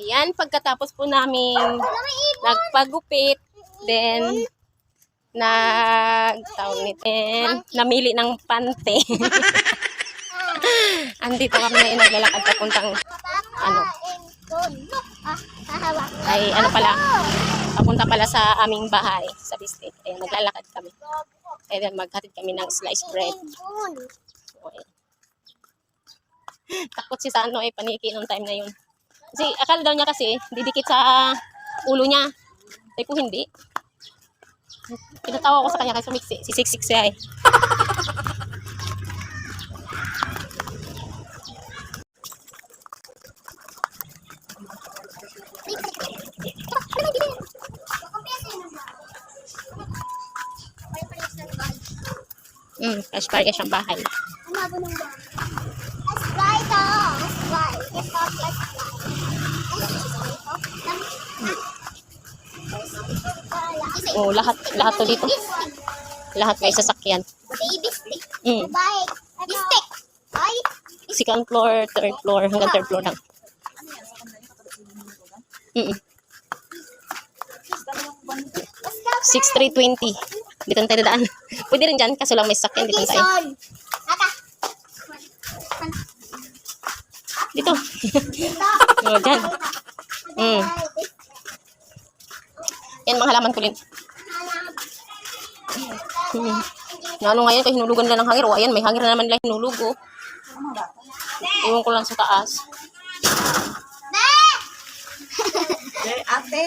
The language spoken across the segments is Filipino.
Ayan, pagkatapos po namin nagpagupit, then nag tawag nito, namili ng pante. Andito kami na naglalakad papuntang ano, ay ano pala, papunta pala sa aming bahay sa district. Eh, naglalakad kami. Eh, then maghatid kami ng sliced bread. Eh. Takot si Sano eh, paniki nung time na yun. Kasi akala daw niya kasi, didikit sa ulo niya. Sabi ko hindi. Pinatawa ko sa kanya kasi mixi. Si Siksik siya eh. Hmm, cash party siyang bahay. Oh, lahat lahat to dito. Lahat may sasakyan. Baby stick. Mm. Babae. Stick. Ay. Second floor, third floor, hanggang third floor lang. Mm 6320. Dito tayo daan. Pwede rin dyan, kaso lang may sasakyan. Dito tayo. Jason. Aka. Dito. oh, dyan. Mm. Yan, mga halaman ko rin. Hmm. Lalo ngayon, kaya hinulugan nila ng hangir. O, ayan, may hangir na naman nila hinulog, oh. Iwan ko lang sa taas. Ate.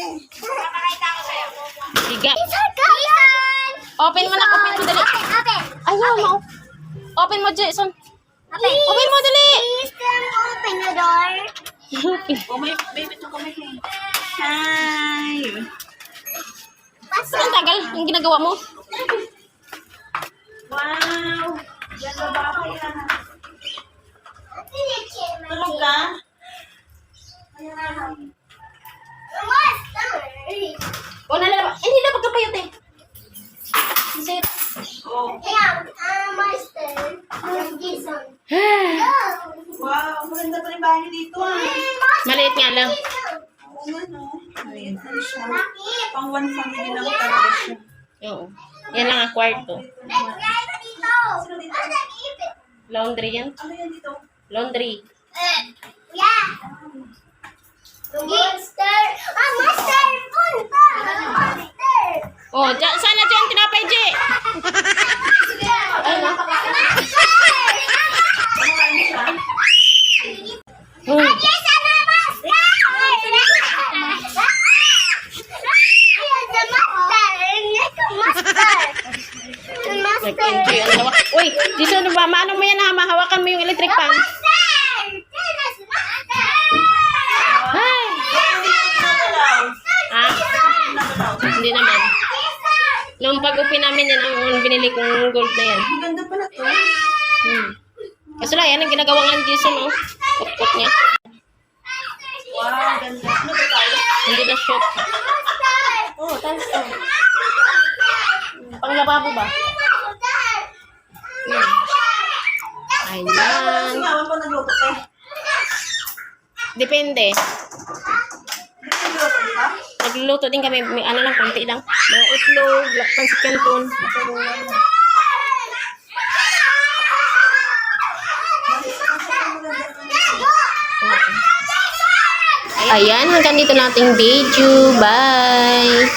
Jason. Open mo na, open mo dali. Open. Open. Ayaw mo. Open mo, Jason. Open. Open mo, dali. Please can open the door. Oh, may baby to kami. Hi. Pasok. Ang tagal, yung ginagawa mo. Wow. Yan ba ba yan? Tulog ka? Master. O, nalala. Hindi na pagkapayot eh. Kasi, Oh. Ayan, ah, master. Jason. bahay dito ah. maliit nga lang. Oo nga no. Maliit lang siya. Pang one family lang talaga siya. Oo. Yan lang ang kwarto. Laundry yan. Ano yan dito? Laundry. Eh, yeah. Monster. Ah, master. Punta. Monster. Oh, dyan, sana dyan, tinapay, J. Ay, Master. Ano kain siya? Hmm. Yes, ano, master. Ayan, sa master. Ito, master. Master. Nag-enjoy ang hawak. Uy, dito ano ba? Maano mo yan ha? Mahawakan mo yung electric master. Ay! Ha? Hindi naman. Nung pag-upi namin yan, ang binili kong gold na yan. Ang ganda pala to. Hmm. Kaso lang, yan ang ginagawa nga ni Jason, oh. Put-put niya. Wow, ganda. Ano to tayo? Hindi na shoot. Oh, tiles to. Pang lababo ba? Ayan. Depende. Nagluluto din kami, may ano lang, konti lang. Mga itlog, lakpan si canton. Ayan, hanggang dito nating video. Bye!